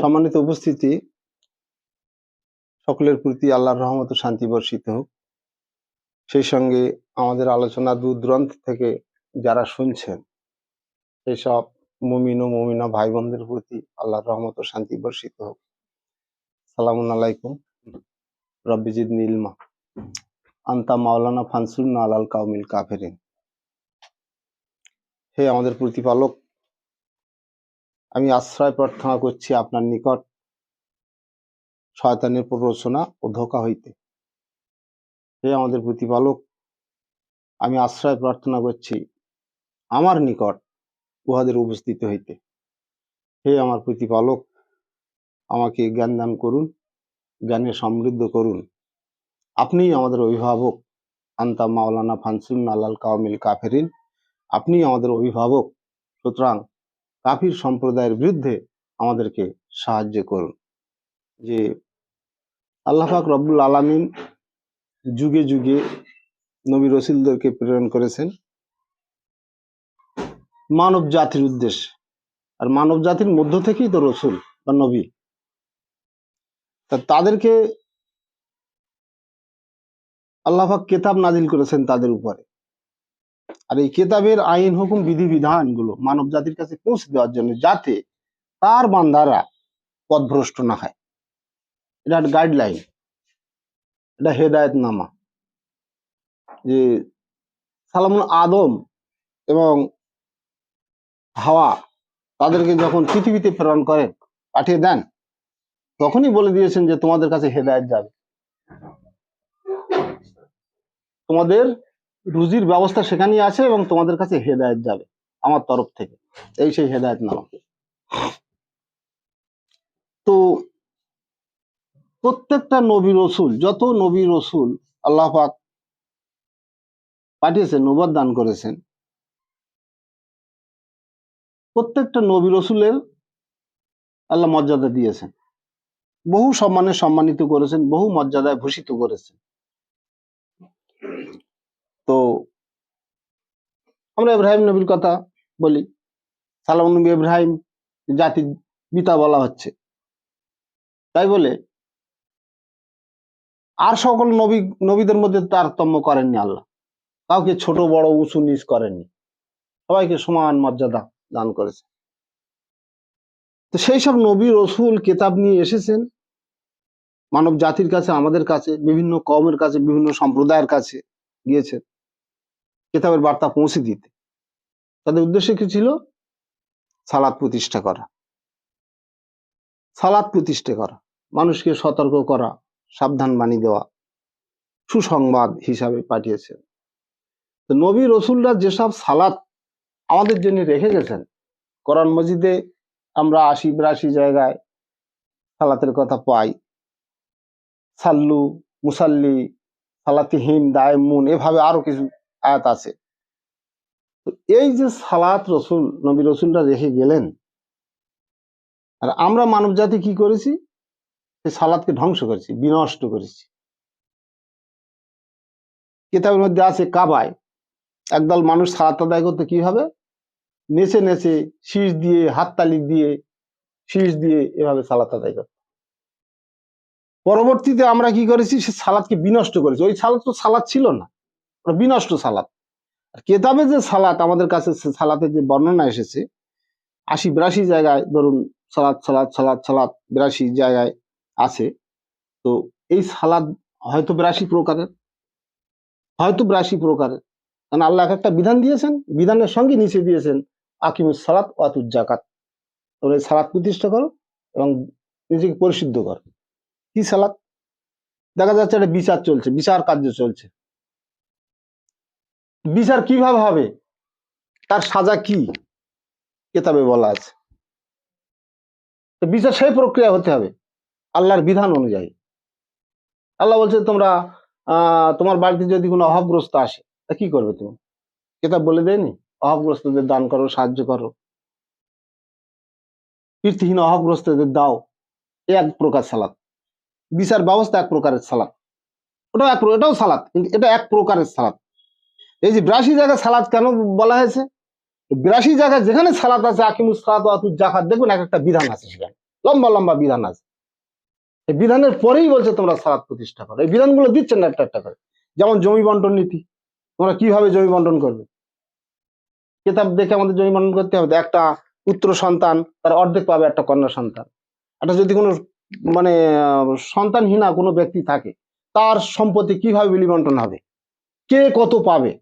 সম্মানিত উপস্থিতি, সকলের প্রতি আল্লাহর রহমত শান্তি বর্ষিত হোক। সেই সঙ্গে আমাদের আলোচনা দূর দূরান্ত থেকে যারা শুনছেন সেই সব মুমিন ও মুমিনা ভাই বোনদের প্রতি আল্লাহর রহমত শান্তি বর্ষিত হোক। সালামুন আলাইকুম। রব্বিজিদ নীলমা আন্তা মাওলানা ফানসুন্না আলাল কাউমিল কাফেরিন। হে আমাদের প্রতিপালক আমি আশ্রয় প্রার্থনা করছি আপনার নিকট। শয়তানের প্ররোচনা ও ধোকা হইতে। হে আমাদের প্রতিপালক, আমি আশ্রয় প্রার্থনা করছি আমার নিকট উহাদের উপস্থিত হইতে। হে আমার প্রতিপালক, আমাকে জ্ঞান দান করুন, জ্ঞানে সমৃদ্ধ করুন। আপনিই আমাদের অভিভাবক। আন্তা মাওলানা ফানসুন আলাল কাওমিল কাফেরিন, আপনিই আমাদের অভিভাবক। সুতরাং কাফির সম্প্রদায়ের বিরুদ্ধে আমাদেরকে সাহায্য করুন। যে আল্লাহ পাক রব্বুল আলামিন যুগে যুগে নবী রসুলদেরকে প্রেরণ করেছেন। মানব জাতির উদ্দেশ্যে। আর মানব জাতির মধ্য থেকেই তো রসুল বা নবী। তা তাদেরকে আল্লাহ পাক কেতাব নাজিল করেছেন তাদের উপরে। আর এই কেতাবের আইন হুকুম বিধি বিধানগুলো মানব জাতির কাছে পৌঁছে দেওয়ার জন্য যাতে তার বান্দারা পথভ্রষ্ট না হয়। এটা গাইডলাইন এটা হেদায়ত নামা যে সালামুল আদম এবং হাওয়া তাদেরকে যখন পৃথিবীতে প্রেরণ করেন পাঠিয়ে দেন, তখনই বলে দিয়েছেন যে তোমাদের কাছে হেদায়ত যাবে। তোমাদের রুজির ব্যবস্থা সেখানেই আছে এবং তোমাদের কাছে হেদায়ত যাবে, আমার তরফ থেকে। এই সেই হেদায়ত নামা। তো প্রত্যেকটা নবী রসুল, যত নবী রসুল আল্লাহ পাঠিয়েছেন, নবদ দান করেছেন, প্রত্যেকটা নবী রসুলের আল্লাহ মর্যাদা দিয়েছেন। বহু সম্মানে সম্মানিত করেছেন, বহু মর্যাদায় ভূষিত করেছেন। আমরা ইব্রাহিম নবীর কথা বলি। সালাম নবী ইব্রাহিম জাতির পিতা বলা হচ্ছে। তাই বলে আর সকল নবী, নবীদের মধ্যে তারতম্য করেননি আল্লাহ। কাউকে ছোট, বড়, উঁচু, নিচ করেননি। সবাইকে সমান মর্যাদা দান করেছে। তো সেই সব নবী, রসুল, কেতাব নিয়ে এসেছেন। মানব জাতির কাছে, আমাদের কাছে, বিভিন্ন কমের কাছে, বিভিন্ন সম্প্রদায়ের কাছে গিয়েছেন। কেতাবের বার্তা পৌঁছে দিতে। তাদের উদ্দেশ্য কি ছিল? সালাদ প্রতিষ্ঠা করা। সালাদ প্রতিষ্ঠা করা। মানুষকে সতর্ক করা, সাবধান বাণী দেওয়া, সুসংবাদ হিসাবে পাঠিয়েছেন। তো নবী রসুলরা যেসব সালাত আমাদের জন্য রেখে গেছেন, কোরআন মজিদে আমরা আশি বিরাশি জায়গায় সালাতের কথা পাই। সাল্লু, মুসাল্লি সালাতিহীন দায়মুন এভাবে আরও কিছু আয়াত আছে। এই যে সালাত রসুল, নবী রসুলরা রেখে গেলেন, আর আমরা মানব জাতি কি করেছি? সেই সালাদকে ধ্বংস করেছি, বিনষ্ট করেছি। কিতাবের মধ্যে আছে কাবায়। একদল মানুষ সালাত আদায় করতে কি হবে নেচে নেচে শীষ দিয়ে, হাততালি দিয়ে, শীষ দিয়ে এভাবে সালাত আদায় করত। পরবর্তীতে আমরা কি করেছি? সে সালাদকে বিনষ্ট করেছি। ওই সালাদ তো সালাদ ছিল না। বিনষ্ট সালাত। আর কেতাবে যে সালাত, আমাদের কাছে সালাতের যে বর্ণনা এসেছে, আশি বিরাশি জায়গায় ধরুন সালাদ সালাদ সালাদ সালাদ বিরাশি জায়গায় আছে। তো এই সালাদ হয়তো বিরাশি প্রকারের, হয়তো বিরাশি প্রকারের। কারণ আল্লাহ এক একটা বিধান দিয়েছেন, বিধানের সঙ্গে নিচে দিয়েছেন, আকিমুস সালাত ওয়াতুজ জাকাত তোমরা এই সালাদ প্রতিষ্ঠা করো এবং নিজেকে পরিশুদ্ধ করো। কি সালাদ দেখা যাচ্ছে একটা বিচার চলছে, বিচার কার্য চলছে। বিচার কীভাবে হবে? তার সাজা কি? কেতাবে বলা আছে। বিচার সেই প্রক্রিয়া হতে হবে, আল্লাহর বিধান অনুযায়ী। আল্লাহ বলছে তোমরা তোমার বাড়িতে যদি কোনো অভাবগ্রস্ত আসে, তা কি করবে তুমি? কেতাব বলে দেয়নি, অভাবগ্রস্তদের দান করো, সাহায্য করো। কীর্তিহীন অভাবগ্রস্তদের দাও এক প্রকার সালাদ বিচার ব্যবস্থা এক প্রকারের সালাদ ওটাও এক এটাও সালাদ কিন্তু এটা এক প্রকারের সালাদ এই যে বিরাশি জায়গায় সালাদ কেন বলা হয়েছে? বিরাশি জায়গায় যেখানে সালাদ আছে, আকিমুস সালাত আতুজ জাকাত দেখুন এক একটা বিধান আছে সেখানে। লম্বা লম্বা বিধান আছে। এই বিধানের পরেই বলছে তোমরা সালাদ প্রতিষ্ঠা করো। এই বিধানগুলো দিচ্ছেন না একটা একটা করে। যেমন জমি বন্টন নীতি। তোমরা কীভাবে জমি বন্টন করবে? কেতাব দেখে আমাদের জমি বন্টন করতে হবে। একটা পুত্র সন্তান, তার অর্ধেক পাবে একটা কন্যা সন্তান। একটা যদি কোনো মানে সন্তানহীনা কোনো ব্যক্তি থাকে, তার সম্পত্তি কীভাবে বিলি বন্টন হবে? কে কত পাবে?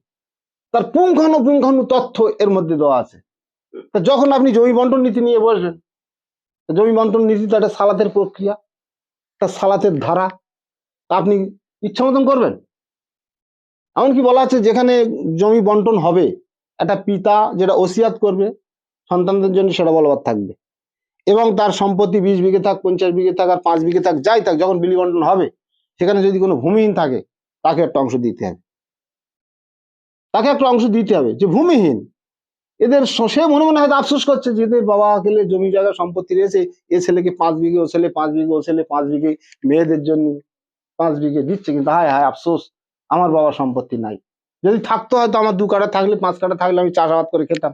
তার পুঙ্খানুপুঙ্খানু তথ্য এর মধ্যে দেওয়া আছে। তা যখন আপনি জমি বন্টন নীতি নিয়ে বসবেন জমি বন্টন নীতি তো একটা সালাতের প্রক্রিয়া একটা সালাতের ধারা আপনি ইচ্ছা মতন করবেন। এমনকি বলা আছে যেখানে জমি বন্টন হবে, একটা পিতা যেটা ওসিয়াত করবে, সন্তানদের জন্য সেটা বলবৎ থাকবে। এবং তার সম্পত্তি বিশ বিঘে থাক, পঞ্চাশ বিঘে থাক আর পাঁচ বিঘে থাক, যাই থাক, যখন বিলি বন্টন হবে, সেখানে যদি কোনো ভূমিহীন থাকে, তাকে একটা অংশ দিতে হবে। তাকে একটা অংশ দিতে হবে যে ভূমিহীন। এদের সে মনে মনে হয়তো আফসোস করছে যে এদের বাবা গেলে জমি জায়গা সম্পত্তি রয়েছে, এ ছেলেকে পাঁচ বিঘে, ও ছেলে পাঁচ বিঘে, ও ছেলে পাঁচ বিঘে, মেয়েদের জন্য পাঁচ বিঘে দিচ্ছে কিন্তু হায় হায় আফসোস, আমার বাবার সম্পত্তি নাই। যদি থাকতো হয়তো আমার দু কাটা থাকলে, পাঁচ কাটা থাকলে আমি চাষাবাদ করে খেতাম।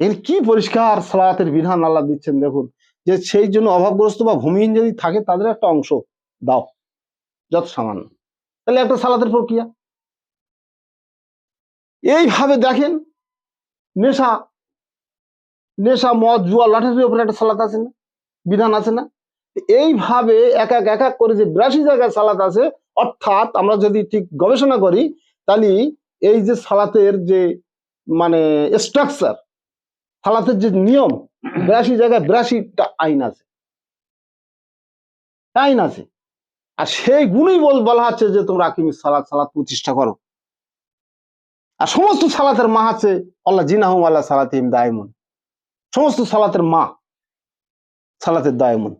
এর কি পরিষ্কার সালাতের বিধান আল্লাহ দিচ্ছেন দেখুন, যে সেই জন্য অভাবগ্রস্ত বা ভূমিহীন যদি থাকে তাদের একটা অংশ দাও, যত সামান্য। তাহলে একটা সালাতের প্রক্রিয়া। এইভাবে দেখেন, নেশা নেশা, মদ, জুয়া লাঠারির উপরে একটা সালাত আছে না? বিধান আছে না? এইভাবে এক এক এক এক করে যে বিরাশি জায়গায় সালাত আছে, অর্থাৎ আমরা যদি ঠিক গবেষণা করি, তাহলে এই যে সালাতের যে মানে স্ট্রাকচার সালাতের যে নিয়ম, বিরাশি জায়গায় বিরাশিটা আইন আছে। আইন আছে। আর সেই গুণই বল, বলা হচ্ছে যে তোমরা আকিমি সালাত সালাত প্রতিষ্ঠা করো। আর সমস্ত সালাতের মা আছে আল্লাহ জিনাহুম আল্লাহ সালাতিম দায়মুন। সমস্ত সালাতের মা সালাতের দায়মুন।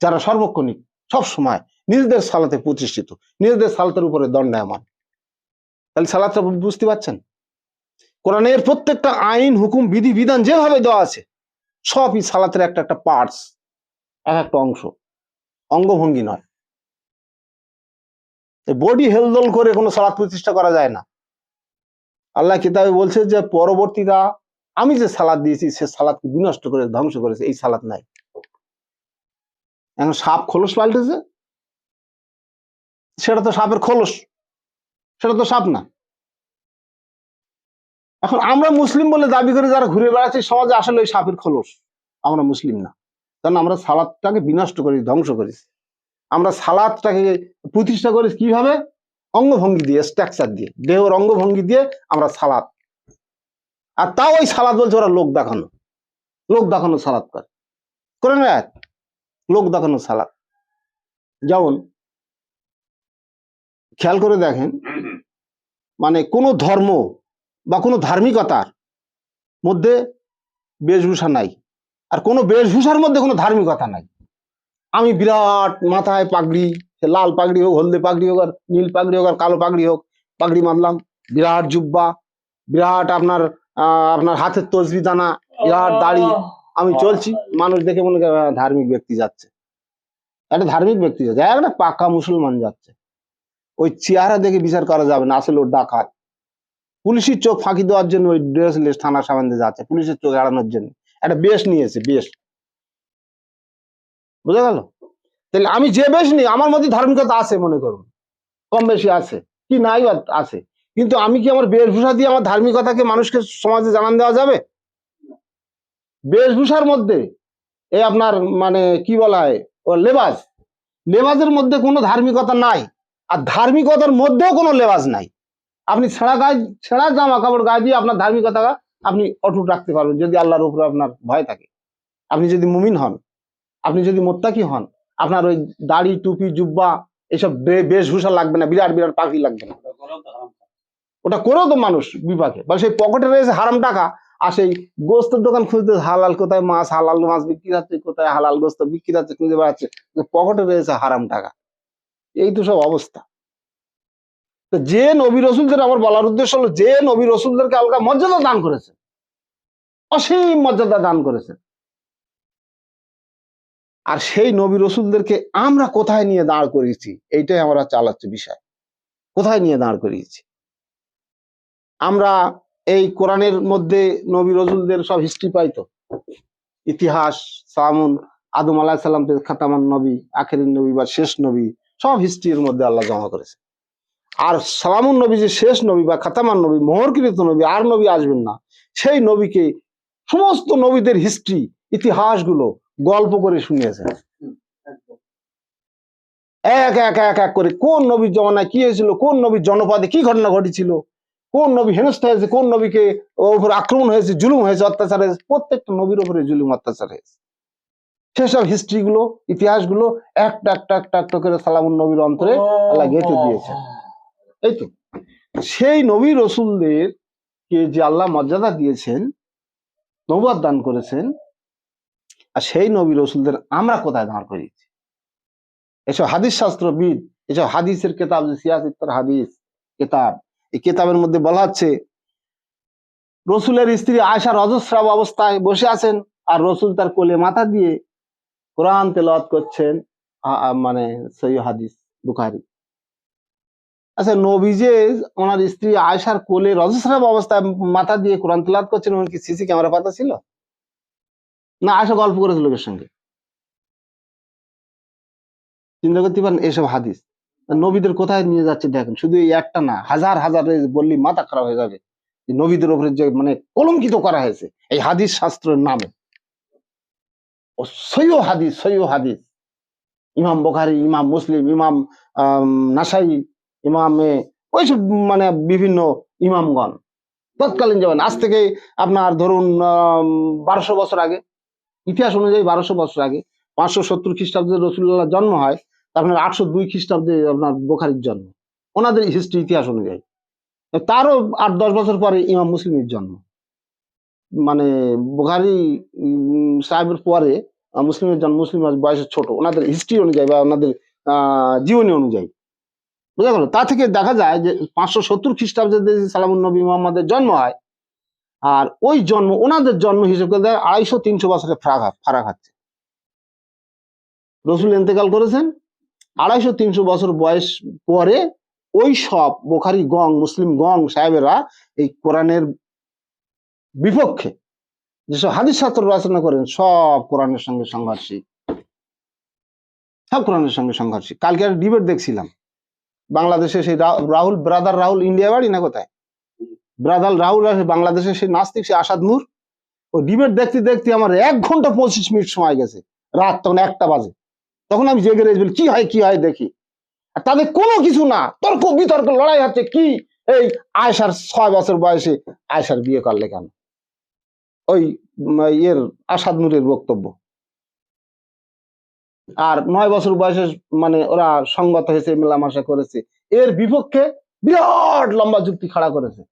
যারা সর্বক্ষণিক, সব সময় নিজেদের সালাতে প্রতিষ্ঠিত, নিজেদের সালাতের উপরে দণ্ডায়মান তাহলে সালাতটা বুঝতে পারছেন? কোরআনের প্রত্যেকটা আইন, হুকুম, বিধি, বিধান যেভাবে দেওয়া আছে, সবই সালাতের একটা একটা পার্টস এক একটা অংশ। অঙ্গভঙ্গি নয়। বডি হেলদোল করে কোনো সালাত প্রতিষ্ঠা করা যায় না। আল্লাহ কিতাবে বলছে যে, পরবর্তীরা, আমি যে সালাদ দিয়েছি, সে সালাদকে বিনষ্ট করে, ধ্বংস করেছে। এই সালাদ নাই। এখন সাপ খোলস পাল্টেছে? সেটা তো সাপের খোলস। সেটা তো সাপ না। এখন আমরা মুসলিম বলে দাবি করে যারা ঘুরে বেড়াচ্ছে, সমাজে আসলে ওই সাপের খোলস। আমরা মুসলিম না। কারণ আমরা সালাদটাকে বিনষ্ট করি, ধ্বংস করেছি আমরা সালাদটাকে প্রতিষ্ঠা করি কীভাবে? অঙ্গভঙ্গি দিয়ে স্ট্রাকচার দিয়ে, দেহর অঙ্গভঙ্গি দিয়ে আমরা সালাদ। আর তাও ওই সালাদ বলছে ওরা লোক দেখানো। লোক দেখানো সালাদ করে। করে না? লোক দেখানো সালাদ। যেমন, খেয়াল করে দেখেন মানে কোনো ধর্ম বা কোনো ধার্মিকতার মধ্যে বেশভূষা নাই। আর কোনো বেশভূষার মধ্যে কোনো ধার্মিকতা নাই। আমি বিরাট মাথায় পাগড়ি সে লাল পাগড়ি হোক হলদে পাগড়ি হোক আর নীল পাগড়ি হোক আর কালো পাগড়ি হোক পাগড়ি মারলাম। বিরাট জুব্বা বিরাট আপনার আহ, আপনার হাতের তসবি দানা বিরাট দাড়ি। আমি চলছি। মানুষ দেখে মনে করে ধার্মিক ব্যক্তি যাচ্ছে। একটা ধার্মিক ব্যক্তি যাচ্ছে। একটা পাকা মুসলমান যাচ্ছে। ওই চেহারা দেখে বিচার করা যাবে না আসলে ওর ডাকাত পুলিশের চোখ ফাঁকি দেওয়ার জন্য ওই ড্রেস লেস থানার সামনে যাচ্ছে পুলিশের চোখ এড়ানোর জন্য। একটা বেশ নিয়েছে বেশ। বুঝা গেল? তাহলে আমি যে বেশ নিই, আমার মধ্যে ধার্মিকতা আছে মনে করুন। কম বেশি আছে, কি নাই আছে। কিন্তু আমি কি আমার বেশভূষা দিয়ে আমার ধার্মিকতাকে মানুষকে সমাজে জানান দেওয়া যাবে? বেশভূষার মধ্যে এই আপনার মানে কি বলা হয়, ও লেবাস লেবাসের মধ্যে কোনো ধার্মিকতা নাই, আর ধার্মিকতার মধ্যেও কোনো লেবাস নাই। আপনি ছেঁড়া গায়ে, ছেঁড়া জামা কাপড় গায়ে দিয়ে আপনার ধার্মিকতা আপনি অটুট রাখতে পারবেন, যদি আল্লাহর উপরে আপনার ভয় থাকে। আপনি যদি মুমিন হন, আপনি যদি মোত্তাকি হন আপনার ওই দাড়ি টুপি জুব্বা এসব বেশভূষা লাগবে না বিরাট বিরাট পাখি লাগবে না। ওটা করেও তো মানুষ বিপাকে। বা সেই পকেটে রয়েছে হারাম টাকা আর সেই গোস্তের দোকান খুঁজতে হালাল কোথায়? মাছ হালাল মাছ বিক্রি হচ্ছে কোথায়? হালাল গোস্ত বিক্রি হচ্ছে খুঁজে বেড়াচ্ছে। পকেটে রয়েছে হারাম টাকা। এই তো সব অবস্থা। তো যে নবী রসুলদের আমার বলার উদ্দেশ্য হলো যে নবী রসুলদেরকে আলগা মর্যাদা দান করেছে অসীম মর্যাদা দান করেছে আর সেই নবী রসুলদেরকে আমরা কোথায় নিয়ে দাঁড় করিয়েছি? এইটাই আমরা চালাচ্ছি বিষয়। কোথায় নিয়ে দাঁড় করিয়েছি? আমরা এই কোরআনের মধ্যে নবী রসুলদের সব হিস্ট্রি পাই তো। ইতিহাস, সালামুন, আদম আলাহ সাল্লাম খাতামান নবী, আখেরিন নবী বা শেষ নবী, সব হিস্ট্রির মধ্যে আল্লাহ জমা করেছে। আর সালামুন নবী যে শেষ নবী বা খাতামান নবী, মোহরকৃত নবী, আর নবী আসবেন না। সেই নবীকে সমস্ত নবীদের হিস্ট্রি ইতিহাসগুলো গল্প করে শুনিয়েছেন এক এক এক এক করে কোন নবীর জমানায় কি হয়েছিল? কোন নবীর জনপদে কি ঘটনা ঘটেছিল? কোন নবী হেনস্থ হয়েছে? কোন নবীকে ওর উপর আক্রমণ হয়েছে? জুলুম হয়েছে? অত্যাচার হয়েছে? প্রত্যেকটা নবীর উপরে জুলুম, অত্যাচার হয়েছে। সেসব হিস্ট্রি গুলো, ইতিহাসগুলো একটা একটা একটা একটা করে সালামুন নবীর অন্তরে আল্লাহ গেঁথে দিয়েছেন। এই তো। সেই নবী রসুলদের কে যে আল্লাহ মর্যাদা দিয়েছেন নবাদ দান করেছেন আর সেই নবী রসুলদের আমরা কোথায় দাঁড় করিয়েছি এসব হাদিস শাস্ত্রবিদ, এসব হাদিসের কেতাব, যে সিয়াসিত্তর হাদিস, কেতাব, এই কেতাবের মধ্যে বলা হচ্ছে রসুলের স্ত্রী আয়সা রজস্রাব অবস্থায় বসে আছেন আর রসুল তার কোলে মাথা দিয়ে কোরআন তেলাওয়াত করছেন মানে সই হাদিস, বুখারি। আচ্ছা নবী যে ওনার স্ত্রী আয়সার কোলে রজস্রাব অবস্থায় মাথা দিয়ে কোরআন তেলাওয়াত করছেন ওনার কি সিসি ক্যামেরা পাতা ছিল? না আয়সা গল্প করেছিল লোকের সঙ্গে। চিন্তা করতে পারেন এসব হাদিস। নবীদের কোথায় নিয়ে যাচ্ছে দেখেন, শুধু এই একটা না, হাজার হাজার বললি মাথা খারাপ হয়ে যাবে। নবীদের উপরে যে মানে কলঙ্কিত করা হয়েছে, এই হাদিস শাস্ত্রের নামে। ও সৈয় হাদিস সৈয় হাদিস। ইমাম বখারি, ইমাম মুসলিম, ইমাম নাসাই, ইমামে ওইসব মানে বিভিন্ন ইমামগণ। তৎকালীন যেমন আজ থেকে আপনার ধরুন বারোশো বছর আগে ইতিহাস অনুযায়ী বারোশো বছর আগে পাঁচশো সত্তর খ্রিস্টাব্দে রসুল্লাহ জন্ম হয় আপনার আটশো দুই খ্রিস্টাব্দে আপনার বোখারির জন্ম। ওনাদের হিস্ট্রি ইতিহাস অনুযায়ী। তারও আট দশ বছর পরে ইমাম মুসলিমের জন্ম। মানে বোখারি সাহেবের পরে মুসলিমের জন্ম, মুসলিম বয়সে ছোট। ওনাদের হিস্ট্রি অনুযায়ী বা ওনাদের জীবনী অনুযায়ী। বুঝা গেল? তা থেকে দেখা যায় যে পাঁচশো সত্তর খ্রিস্টাব্দে যে সালামুন নবী মোহাম্মদের জন্ম হয় আর ওই জন্ম, ওনাদের জন্ম হিসেবে দেয় আড়াইশো, তিনশো বছরের ফারাক ফারাক রসুল ইন্তেকাল করেছেন। আড়াইশো, তিনশো বছর বয়স পরে ওই সব বোখারি গং, মুসলিম গং সাহেবেরা এই কোরআনের বিপক্ষে যেসব হাদিস শাস্ত্র রচনা করেন, সব কোরআনের সঙ্গে সংঘর্ষী। সব কোরআনের সঙ্গে সংঘর্ষী। কালকে একটা ডিবেট দেখছিলাম। বাংলাদেশে সেই রাহুল ব্রাদার রাহুল ইন্ডিয়া বাড়ি না কোথায়? ব্রাদার রাহুল বাংলাদেশের সেই নাস্তিক সে আসাদ নূর। ওই ডিবেট দেখতে দেখতে আমার এক ঘণ্টা পঁচিশ মিনিট সময় গেছে, রাত তখন একটা বাজে। তখন আমি জেগে রয়েছি কি হয় কি হয়, দেখি। আর তাদের কোনো কিছু না, তর্ক বিতর্ক, লড়াই হচ্ছে কি, এই আয়সার ছয় বছর বয়সে আয়সার বিয়ে করলে কেন? ওই ইয়ের, আসাদ নূরের বক্তব্য। আর নয় বছর বয়সে মানে ওরা সঙ্গত হয়েছে, মেলামেশা করেছে। এর বিপক্ষে বিরাট লম্বা যুক্তি খাড়া করেছে।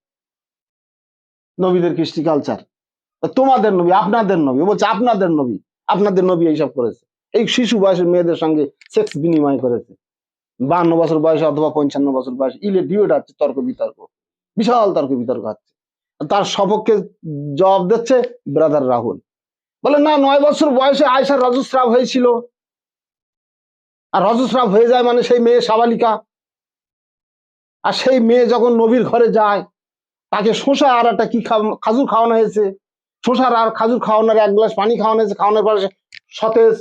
নবীদের কৃষ্টি কালচার তোমাদের নবী, আপনাদের নবী বলছে আপনাদের নবী আপনাদের নবী এইসব করেছে। এই শিশু বয়সের মেয়েদের সঙ্গে সেক্স বিনিময় করেছে। বান্ন বছর বয়সে অথবা পঞ্চান্ন বছর বয়সে, ইলে ডিবেট হচ্ছে তর্ক বিতর্ক। বিশাল তর্ক বিতর্ক হচ্ছে তার সপক্ষে জবাব দিচ্ছে ব্রাদার রাহুল। বলে, না, নয় বছর বয়সে আয়সার রজস্রাব হয়েছিল। আর রজস্রাব হয়ে যায় মানে সেই মেয়ে সাবালিকা। আর সেই মেয়ে যখন নবীর ঘরে যায় তাকে শোষা আর একটা কি খাজুর খাওয়ানো হয়েছে। শোষার আর খাজুর খাওয়ানোর এক গ্লাস পানি খাওয়ানো হয়েছে। খাওয়ানোর পরে সতেজ,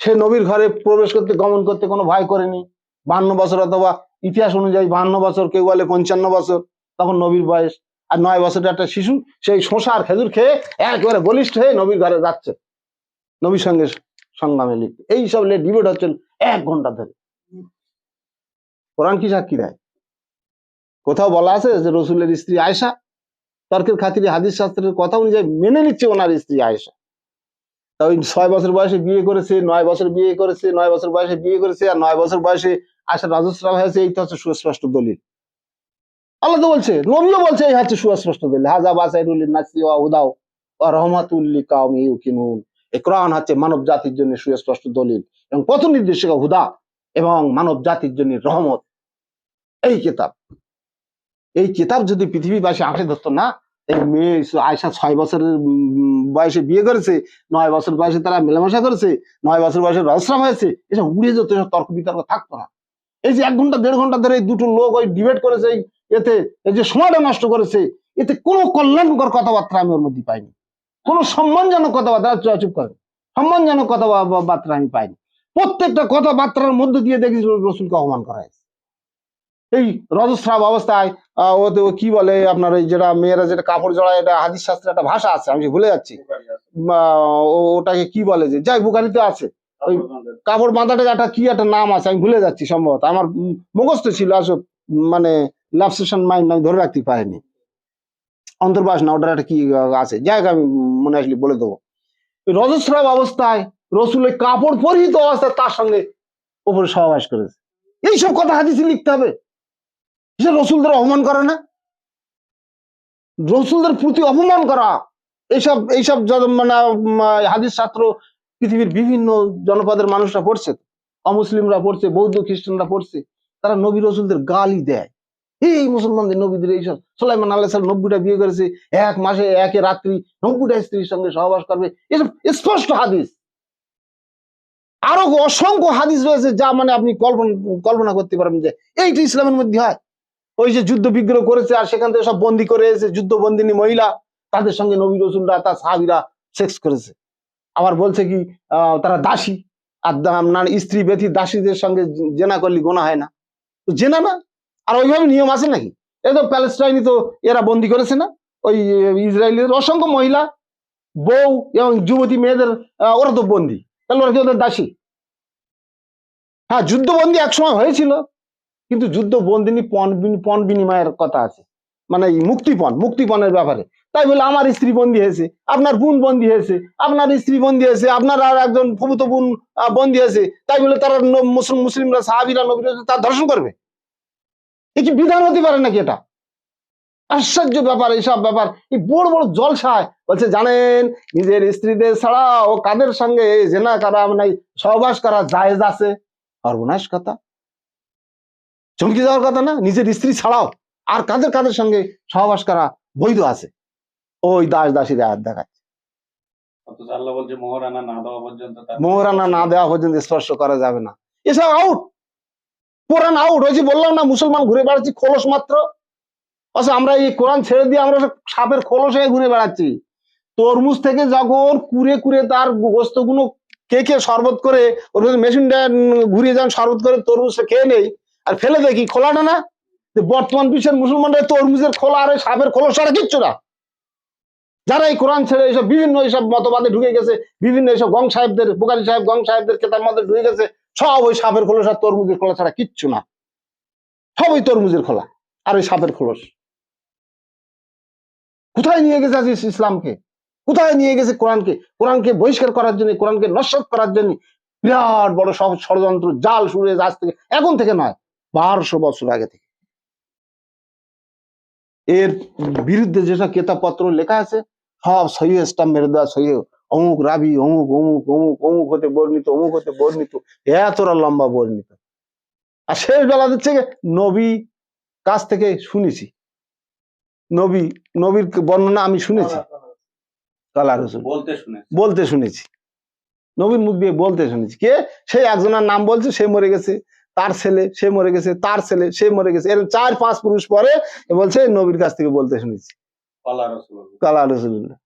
সে নবীর ঘরে প্রবেশ করতে, গমন করতে কোনো ভয় করেনি। বান্ন বছর অথবা ইতিহাস অনুযায়ী বান্ন বছর, কেউ বলে পঞ্চান্ন বছর, তখন নবীর বয়স। আর নয় বছরের একটা শিশু, সেই শোষা আর খেজুর খেয়ে একেবারে বলিষ্ঠ হয়ে নবীর ঘরে যাচ্ছে। নবীর সঙ্গে সংগ্রামে লিপ্ত। এই সব ডিবেট হচ্ছে এক ঘণ্টা ধরে। কোরআন কি সাক্ষী দেয়? কোথাও বলা আছে যে রসুলের স্ত্রী আয়সা তর্কের খাতিরে হাদিস শাস্ত্রের কথা অনুযায়ী মেনে নিচ্ছে ওনার স্ত্রী আয়সা তা ওই ছয় বছর বয়সে বিয়ে করেছে, নয় বছর বিয়ে করেছে, নয় বছর বয়সে বিয়ে করেছে, আর নয় বছর বয়সে আয়সা রাজস্রাব হয়েছে এই তো হচ্ছে সুস্পষ্ট দলিল। আল্লাহ তো বলছে, নবীও বলছে, এই হচ্ছে সুস্পষ্ট দলিল। হাজা বাসাইরুল নাসি ওয়া হুদাও ওয়া রহমাতুল্লি হচ্ছে মানব জাতির জন্য সুস্পষ্ট দলিল এবং পথ নির্দেশিকা হুদা এবং মানব জাতির জন্য রহমত। এই কিতাব। এই কিতাব যদি পৃথিবীবাসী আঁকড়ে ধরতো না, এই মেয়ে আয়সা ছয় বছরের বয়সে বিয়ে করেছে, নয় বছর বয়সে তারা মেলামেশা করেছে, নয় বছর বয়সে রহস্রাম হয়েছে, এসব উড়ে যেত, এসব তর্ক বিতর্ক থাকতো না। এই যে এক ঘণ্টা, দেড় ঘণ্টা ধরে এই দুটো লোক ওই ডিবেট করেছে এতে, এই যে সময়টা নষ্ট করেছে, এতে কোনো কল্যাণকর কথাবার্তা আমি ওর মধ্যে পাইনি। কোনো সম্মানজনক কথাবার্তা চ- চুপ করে। সম্মানজনক কথাবার্তা আমি পাইনি। প্রত্যেকটা কথাবার্তার মধ্যে দিয়ে দেখি রসুলকে অপমান করা হয়েছে। এই রজস্রাব অবস্থায় ওতে ও কি বলে আপনার ওই যেটা মেয়েরা যেটা কাপড় জড়ায়, এটা হাদিস শাস্ত্রে একটা ভাষা আছে, আমি ভুলে যাচ্ছি। ওটাকে কি বলে যে, যাই বুকারিতে আছে। ওই কাপড় বাঁধাটা একটা কি একটা নাম আছে, আমি ভুলে যাচ্ছি সম্ভবত। আমার মুখস্থ ছিল আসলে মানে ল্যাপসেশন মাইন্ড আমি ধরে রাখতে পারিনি। অন্তর্বাস না, ওটার একটা কি আছে। যাই আমি মনে আসলে বলে দেবো। রজস্রাব অবস্থায় রসুল ওই কাপড় পরিহিত অবস্থায় তার সঙ্গে ওপরে সহবাস করেছে। এইসব কথা হাদিসে লিখতে হবে। সে রসুলদের অপমান করে না? রসুলদের প্রতি অপমান করা? এইসব এইসব মানে হাদিস শাস্ত্র পৃথিবীর বিভিন্ন জনপদের মানুষরা পড়ছে। অমুসলিমরা পড়ছে, বৌদ্ধ খ্রিস্টানরা পড়ছে। তারা নবী রসুলদের গালি দেয়। এই মুসলমানদের নবীদের এইসব। সোলাইমান আল্লাহ সাল নব্বইটা বিয়ে করেছে, এক মাসে, একে রাত্রি নব্বইটা স্ত্রীর সঙ্গে সহবাস করবে। এসব স্পষ্ট হাদিস। আরও অসংখ্য হাদিস রয়েছে যা মানে আপনি কল্পনা কল্পনা করতে পারবেন যে এইটা ইসলামের মধ্যে হয়। ওই যে যুদ্ধ বিগ্রহ করেছে আর সেখান থেকে সব বন্দি করে এসে যুদ্ধ বন্দিনী মহিলা তাদের সঙ্গে নবী রসুলরা, তার সাহাবিরা সেক্স করেছে। আবার বলছে কি তারা দাসী। আর দা- স্ত্রী ব্যথী দাসীদের সঙ্গে জেনা করলে গোনা হয় না। তো জেনা না? আর ওইভাবে নিয়ম আছে নাকি? এই তো প্যালেস্টাইনি তো এরা বন্দি করেছে না? ওই ইসরায়েলের অসংখ্য মহিলা, বউ এবং যুবতী মেয়েদের ওরা তো বন্দি। তাহলে ওরা কি ওদের দাসী? হ্যাঁ যুদ্ধবন্দি একসময় হয়েছিল। কিন্তু যুদ্ধ বন্দিনী পণ পণ বিনিময়ের কথা আছে। মানে মুক্তিপণ, মুক্তিপণের ব্যাপারে। তাই বলে আমার স্ত্রী বন্দী হয়েছে, আপনার বোন বন্দী হয়েছে, আপনার স্ত্রী বন্দী হয়েছে, আপনার আর একজন ফুবুত বোন বন্দী হয়েছে, তাই বলে তারা মুসলিম, মুসলিমরা সাহাবিরা, নবীরা, তার ধর্ষণ করবে? এ কি বিধান হতে পারে নাকি এটা? আশ্চর্য ব্যাপার এইসব ব্যাপার। এই বড় বড় জলসায় বলছে, জানেন, নিজের স্ত্রীদের ছাড়া ও কাদের সঙ্গে জেনা করা মানে সহবাস করা জায়েজ আছে? সর্বনাশ কথা। চমকে যাওয়ার কথা না নিজের স্ত্রী ছাড়াও আর কাদের কাদের সঙ্গে সহবাস করা বৈধ আছে? ওই দাস দাসীর আয়াত দেখাচ্ছে। মোহরানা না দেওয়া পর্যন্ত স্পর্শ করা যাবে না। এসব আউট কোরআন আউট হয়েছে বললাম না মুসলমান ঘুরে বেড়াচ্ছি খোলস মাত্র। অথচ আমরা এই কোরআন ছেড়ে দিয়ে আমরা সাপের খোলস হয়ে ঘুরে বেড়াচ্ছি। তরমুজ থেকে যখন কুড়ে কুড়ে তার গোস্তগুলো কে কে শরবত করে ওর মেশিনটা ঘুরিয়ে যান শরবত করে তরমুজটা খেয়ে নেই। আর ফেলে দেখি খোলাটা না? বর্তমান বিশ্বের মুসলমানরা তরমুজের খোলা আর সাপের খোলস ছাড়া কিচ্ছু না। যারা এই কোরআন ছেড়ে এইসব বিভিন্ন এইসব মতবাদে ঢুকে গেছে, বিভিন্ন এইসব গং সাহেবদের, বুকারি সাহেব, গং সাহেবদের কেতার মধ্যে ঢুকে গেছে, সব ওই সাপের খোলস আর তরমুজের খোলা ছাড়া কিচ্ছু না। সব ওই তরমুজের খোলা আর ওই সাপের খোলস কোথায় নিয়ে গেছে আজ ইসলামকে? কোথায় নিয়ে গেছে কোরআনকে? কোরআনকে বহিষ্কার করার জন্য, কোরআনকে নস্বাত করার জন্য বিরাট বড় সব ষড়যন্ত্র, জাল হয়েছে আজ থেকে, এখন থেকে নয়। বারোশো বছর আগে থেকে। এর বিরুদ্ধে যেসব কেতাবপত্র লেখা আছে সব সহি স্টাম্প মেরে দেওয়া সহি অমুক রাবি অমুক অমুক অমুক অমুক হতে বর্ণিত অমুক হতে বর্ণিত এতটা লম্বা বর্ণিত। আর শেষ বেলা দিচ্ছে নবী কাছ থেকে শুনেছি। নবী নবীর বর্ণনা আমি শুনেছি। কালা রসুল। বলতে শুনে বলতে শুনেছি। নবীর মুখ দিয়ে বলতে শুনেছি। কে? সেই একজনের নাম বলছে সে মরে গেছে। তার ছেলে সে মরে গেছে তার ছেলে সে মরে গেছে। এরকম চার পাঁচ পুরুষ পরে বলছে নবীর কাছ থেকে বলতে শুনেছি। কালা রসুল্লাহ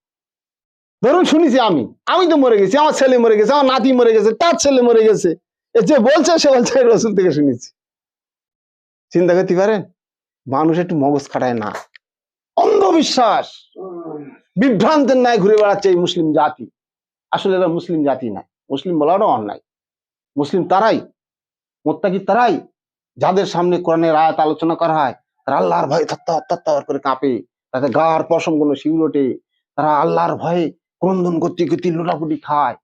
ধরুন শুনেছি আমি আমি তো মরে গেছি আমার ছেলে মরে গেছে আমার নাতি মরে গেছে তার ছেলে মরে গেছে। যে বলছে সে বলছে রসুল থেকে শুনেছি। চিন্তা করতে পারেন? মানুষ একটু মগজ খাটায় না। অন্ধবিশ্বাস। বিভ্রান্তের ন্যায় ঘুরে বেড়াচ্ছে এই মুসলিম জাতি। আসলে এরা মুসলিম জাতি না। মুসলিম বলারও অন্যায়। মুসলিম তারাই মোত্তাকি তারাই যাদের সামনে কোরআনের আয়াত আলোচনা করা হয়, তারা আল্লাহর ভয়ে থত্তর করে কাঁপে। তাদের গার পশমগুলো শিউর ওঠে। তারা আল্লাহর ভয়ে ক্রন্দন করতে করতে লোটাপুটি খায়।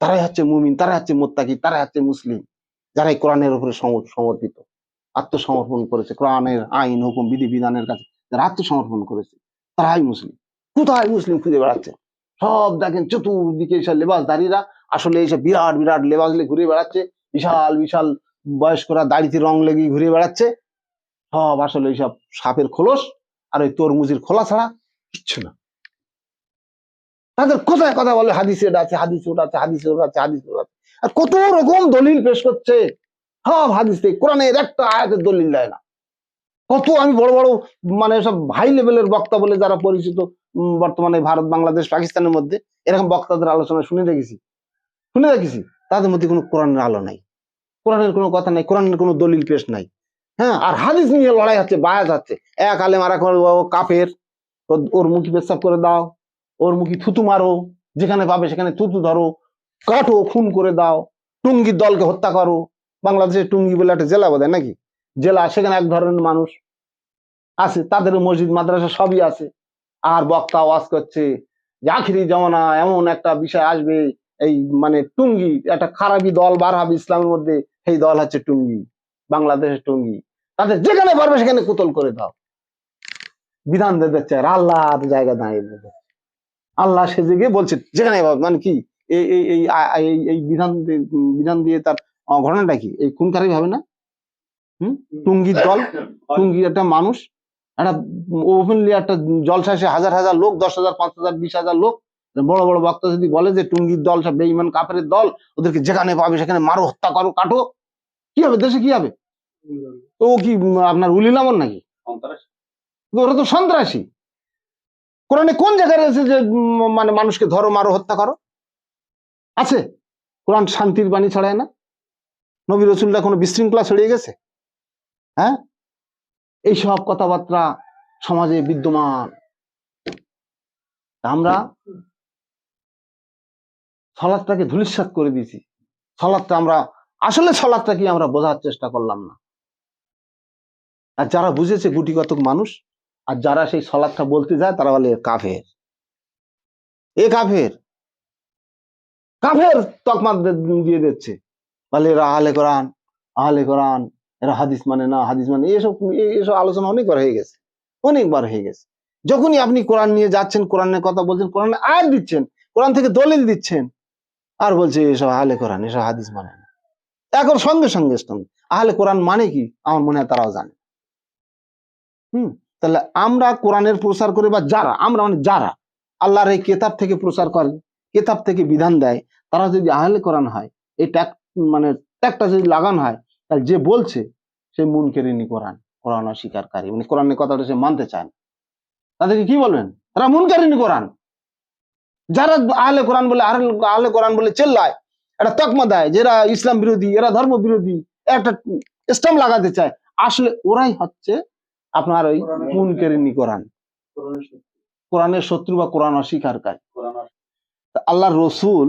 তারাই হচ্ছে মুমিন, তারাই হচ্ছে মোত্তাকি, তারাই হচ্ছে মুসলিম যারা এই কোরআনের উপরে সম- সমর্পিত, আত্মসমর্পণ করেছে। কোরআনের আইন, হুকুম, বিধি, বিধানের কাছে যারা আত্মসমর্পণ করেছে, তারাই মুসলিম। কোথায় মুসলিম খুঁজে বেড়াচ্ছে? সব দেখেন চতুর্দিকে এইসব লেবাসদারীরা আসলে এইসব বিরাট বিরাট লেবাস ঘুরে বেড়াচ্ছে। বিশাল বিশাল বয়স্করা দাড়িতে রং লেগে ঘুরে বেড়াচ্ছে। সব আসলে এইসব সাপের খোলস আর ওই তরমুজের খোলা ছাড়া কিচ্ছু না। তাদের কোথায় কথা বলে? হাদিসে এটা আছে, হাদিস ওটা আছে, হাদিসে ওটা আছে, হাদিসে ওটা আছে। আর কত রকম দলিল পেশ করছে। সব হাদিস কোরআনের একটা আয়াতের দলিল দেয় না। কত আমি বড় বড় মানে সব হাই লেভেলের বক্তা বলে যারা পরিচিত বর্তমানে ভারত, বাংলাদেশ, পাকিস্তানের মধ্যে, এরকম বক্তাদের আলোচনা শুনে দেখেছি। শুনে দেখেছি। তাদের মধ্যে কোনো কোরআনের আলো নাই। কোরআনের কোনো কথা নাই, কোরআনের কোনো দলিল পেশ নাই। হ্যাঁ আর হাদিস নিয়ে লড়াই হচ্ছে বায়াত হচ্ছে। এক আলে মারা করে ও কাফের ওর মুখি পেশাব করে দাও, ওর মুখি থুতু মারো, যেখানে পাবে সেখানে থুতু ধরো, কাটো, খুন করে দাও, টুঙ্গির দলকে হত্যা করো। বাংলাদেশে টুঙ্গি বলে একটা জেলা বোধহয় নাকি? জেলা, সেখানে এক ধরনের মানুষ আছে, তাদের মসজিদ, মাদ্রাসা সবই আছে। আর বক্তা ওয়াজ করছে যে, আখিরি জমানা এমন একটা বিষয় আসবে এই মানে টুঙ্গি, একটা খারাপি দল বার হবে ইসলামের মধ্যে, সেই দল হচ্ছে টুঙ্গি, বাংলাদেশের টুঙ্গি। তাদের যেখানে পারবে সেখানে কুতল করে দাও। বিধান দিয়ে দিচ্ছে, আর আল্লাহর জায়গা দাঁড়িয়ে দিচ্ছে আল্লাহ সেজে গিয়ে বলছে, যেখানে মানে কি? এই এই এই বিধান বিধান দিয়ে তার ঘটনাটা কি? এই খুন খারাপই হবে না? হম? টুঙ্গির দল, টুঙ্গি একটা মানুষ, একটা ওপেনলি একটা জলসা হাজার হাজার লোক, দশ হাজার, পাঁচ হাজার, বিশ হাজার লোক বড় বড় বক্তা যদি বলে যে টুঙ্গির দল সব বেইমান কাপের দল ওদেরকে যেখানে পাবে সেখানে মারো হত্যা করো কাটো। কি হবে? দেশে কি হবে? ও কি আপনার উলিল আমল নাকি? ওরা তো সন্ত্রাসী। কোরআনে কোন জায়গায় রয়েছে যে মানে মানুষকে ধরো মারো হত্যা করো? আছে। কোরআন শান্তির বাণী ছড়ায় না? নবী রসুল্লাহ কোনো বিশৃঙ্খলা ছড়িয়ে গেছে? হ্যাঁ? এইসব কথাবার্তা সমাজে বিদ্যমান। আমরা সলাদটাকে ধুলিস্বাত করে দিয়েছি। সলাদটা আমরা, আসলে সলাদটা কি আমরা বোঝার চেষ্টা করলাম না। আর যারা বুঝেছে গুটি কতক মানুষ, আর যারা সেই সলাদটা বলতে যায়, তারা বলে কাফের। এ কাফের। কাফের তকমা দিয়ে দিচ্ছে। বলে এরা আহলে কোরআন আহলে কোরআন, এরা হাদিস মানে না, হাদিস মানে এসব এসব আলোচনা অনেকবার হয়ে গেছে। অনেকবার হয়ে গেছে। যখনই আপনি কোরআন নিয়ে যাচ্ছেন, কোরআনের কথা বলছেন, কোরআনে আয়াত দিচ্ছেন, কোরআন থেকে দলিল দিচ্ছেন আর বলছে, এসব আহলে কোরআন, এসব হাদিস মানে না। এখন সঙ্গে সঙ্গে সঙ্গে। আহলে কোরআন মানে কি? আমার মনে হয় তারাও জানে। হুম? তাহলে আমরা কোরআনের প্রচার করে বা যারা, আমরা মানে যারা, আল্লাহর এই কেতাব থেকে প্রচার করে, কেতাব থেকে বিধান দেয়, তারা যদি আহলে কোরআন হয়, এই ট্যাগ মানে ট্যাগটা যদি লাগানো হয়, তাহলে যে বলছে, সে মুন কেরিনি কোরআন কোরআন অস্বীকারী। মানে কোরআনের কথাটা সে মানতে চায় না। তাদেরকে কি বলবেন? তারা মুন কেরিনি কোরআন। যারা আহলে কোরআন বলে আহলে কোরআন বলে চেল্লায় একটা তকমা দেয় যে এরা ইসলাম বিরোধী এরা ধর্ম বিরোধী একটা স্টাম্প লাগাতে চায়। আসলে ওরাই হচ্ছে আপনার ওই মুন কেরিনি কোরআন। কোরআনের শত্রু। বা কোরআন অস্বীকারী কোরআন তা আল্লাহর রসুল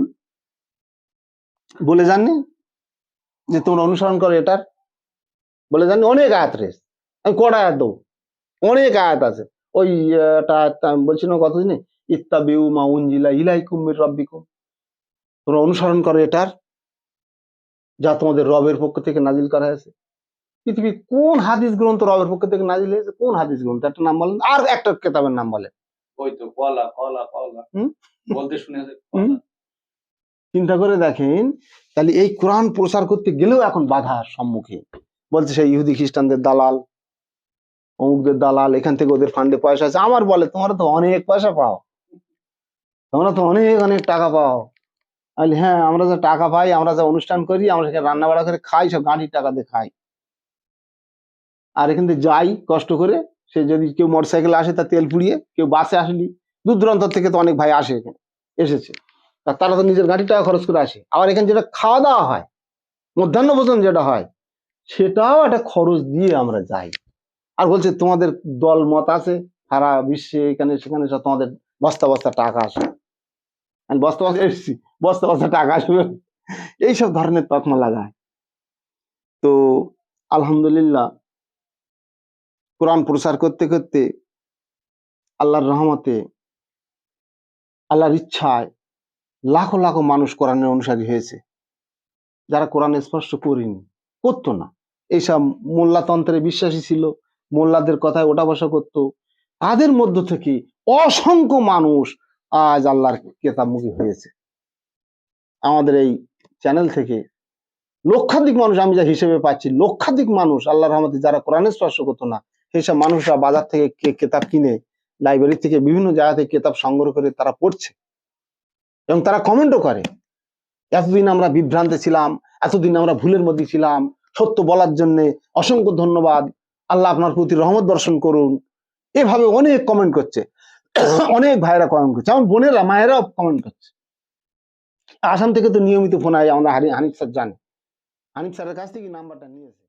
বলে জাননি? যে তোমরা অনুসরণ করো এটার? বলে জানি অনেক আয়াত রেস আমি কটা আয়াত দেবো? অনেক আয়াত আছে। ওই একটা আয়াত আমি বলছি না কতদিনে? ইত্তাবিউ মা উনজিলা ইলাইকুম মির রব্বিকুম। তোমরা অনুসরণ করো এটার যা তোমাদের রবের পক্ষ থেকে নাজিল করা হয়েছে। পৃথিবীর কোন হাদিস গ্রন্থ রবের পক্ষ থেকে নাজিল হয়েছে? কোন হাদিস গ্রন্থ? একটা নাম বলেন। আর একটা কেতাবের নাম বলেন। ওই তো কলা কলা কলা। বলতে শুনেছে চিন্তা করে দেখেন তাহলে এই কোরআন প্রচার করতে গেলেও এখন বাধার সম্মুখীন বলছে সেই ইহুদি খ্রিস্টানদের দালাল অমুকদের দালাল এখান থেকে ওদের ফান্ডে পয়সা আছে। আমার বলে তোমার তো অনেক পয়সা পাও। তোমরা তো অনেক অনেক টাকা পাও। আমি হ্যাঁ আমরা যা টাকা পাই, আমরা যা অনুষ্ঠান করি, আমরা সেখানে রান্না বাড়া করে খাই, সব গাড়ির টাকা দিয়ে খাই। আর এখান থেকে যাই কষ্ট করে, সে যদি কেউ মোটর সাইকেলে আসে, তার তেল পুড়িয়ে, কেউ বাসে আসলি দূর দূরান্ত থেকে তো অনেক ভাই আসে এখানে, এসেছে। তা তারা তো নিজের গাড়ির টাকা খরচ করে আসে। আবার এখানে যেটা খাওয়া দাওয়া হয়, মধ্যাহ্ন ভোজন যেটা হয়, সেটাও একটা খরচ দিয়ে আমরা যাই। আর বলছে, তোমাদের দল মত আছে, সারা বিশ্বে এখানে, সেখানে সব তোমাদের বস্তা বস্তা টাকা আসে। আমি বস্তা বস্তা এসছি, বস্তা বস্তা টাকা আসবে এইসব ধরনের তকমা লাগায়। তো আলহামদুলিল্লাহ, কোরআন প্রচার করতে করতে আল্লাহর রহমতে, আল্লাহর ইচ্ছায় লাখো লাখো মানুষ কোরআনের অনুসারী হয়েছে। যারা কোরআন স্পর্শ করিনি, করতো না। এইসব মোল্লাতন্ত্রে বিশ্বাসী ছিল, মোল্লাদের কথায় ওটা বসা করতো। তাদের মধ্য থেকে অসংখ্য মানুষ আজ আল্লাহর কেতাবমুখী হয়েছে। আমাদের এই চ্যানেল থেকে লক্ষাধিক মানুষ, আমি যা হিসেবে পাচ্ছি, লক্ষাধিক মানুষ, আল্লাহর রহমতে যারা কোরআনে স্পর্শ করতো না, সেই সব মানুষরা বাজার থেকে কেতাব কিনে লাইব্রেরি থেকে বিভিন্ন জায়গা থেকে কেতাব সংগ্রহ করে তারা পড়ছে এবং তারা কমেন্টও করে। এতদিন আমরা বিভ্রান্তে ছিলাম, এতদিন আমরা ভুলের মধ্যে ছিলাম, সত্য বলার জন্য অসংখ্য ধন্যবাদ, আল্লাহ আপনার প্রতি রহমত দর্শন করুন। এভাবে অনেক কমেন্ট করছে। অনেক ভাইরা কমেন্ট করছে। আমার বোনেরা, মায়েরাও কমেন্ট করছে। আসাম থেকে তো নিয়মিত ফোন আয়, আমরা হানি- হানিফ স্যার জানি। হানিফ স্যারের কাছ থেকে নাম্বারটা নিয়েছে।